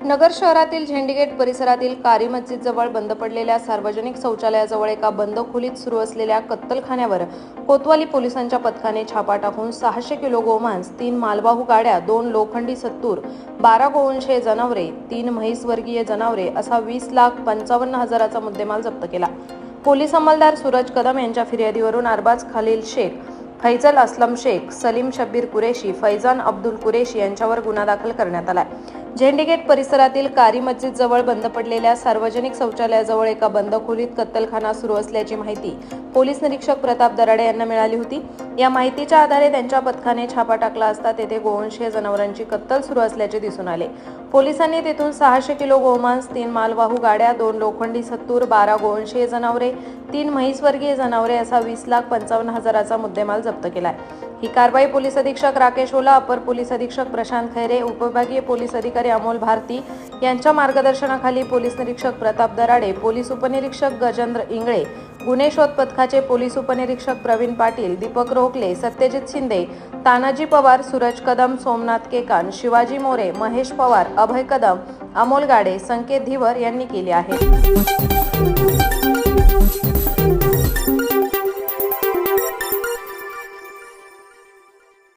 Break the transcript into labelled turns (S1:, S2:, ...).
S1: नगर शहरातील झेंडीगेट परिसरातील कारी मस्जिदजवळ बंद पडलेल्या सार्वजनिक शौचालयाजवळ एका बंद खोलीत सुरू असलेल्या कत्तलखान्यावर कोतवाली पोलिसांच्या पथकाने छापा टाकून सहाशे किलो गोमांस तीन मालवाहू गाड्या दोन लोखंडी सत्तूर बारा गोवंशे जनावरे तीन म्हैसवर्गीय जनावरे असा वीस लाख पंचावन्न हजाराचा मुद्देमाल जप्त केला. पोलीस अंमलदार सूरज कदम यांच्या फिर्यादीवरून अरबाज खालील शेख फैजल असलम शेख सलीम शब्बीर कुरेशी फैजान अब्दुल कुरेशी यांच्यावर गुन्हा दाखल करण्यात आला आहे झेंडीगेट परिसरातील कारी मस्जिद जवळ बंद पडलेल्या सार्वजनिक शौचालयाजवळ एका बंद खोलीत कत्तलखाना सुरू असल्याची माहिती पोलीस निरीक्षक प्रताप दराडे यांना मिळाली होती. या माहितीच्या आधारे त्यांच्या पथकाने छापा टाकला असता तेथे गोवंशीय जनावरांची कत्तल सुरू असल्याचे दिसून आले. पोलिसांनी तेथून सहाशे किलो गोमांस तीन मालवाहू गाड्या दोन लोखंडी सत्तूर बारा गोवंशीय जनावरे तीन म्हैसवर्गीय जनावरे असा वीस लाख पंचावन्न हजाराचा मुद्देमाल जप्त केलाय. ही कारवाई पोलीस अधीक्षक राकेश ओला अपर पोलीस अधीक्षक प्रशांत खैरे उपविभागीय पोलीस अधिकारी अमोल भारती यांच्या मार्गदर्शनाखाली पोलीस निरीक्षक प्रताप दराडे पोलीस उपनिरीक्षक गजेंद्र इंगळे गुन्हे शोध पथकाचे पोलीस उपनिरीक्षक प्रवीण पाटील दीपक रोखले सत्यजित शिंदे तानाजी पवार सूरज कदम सोमनाथ केकान शिवाजी मोरे महेश पवार अभय कदम अमोल गाडे संकेत धीवर यांनी केले आहे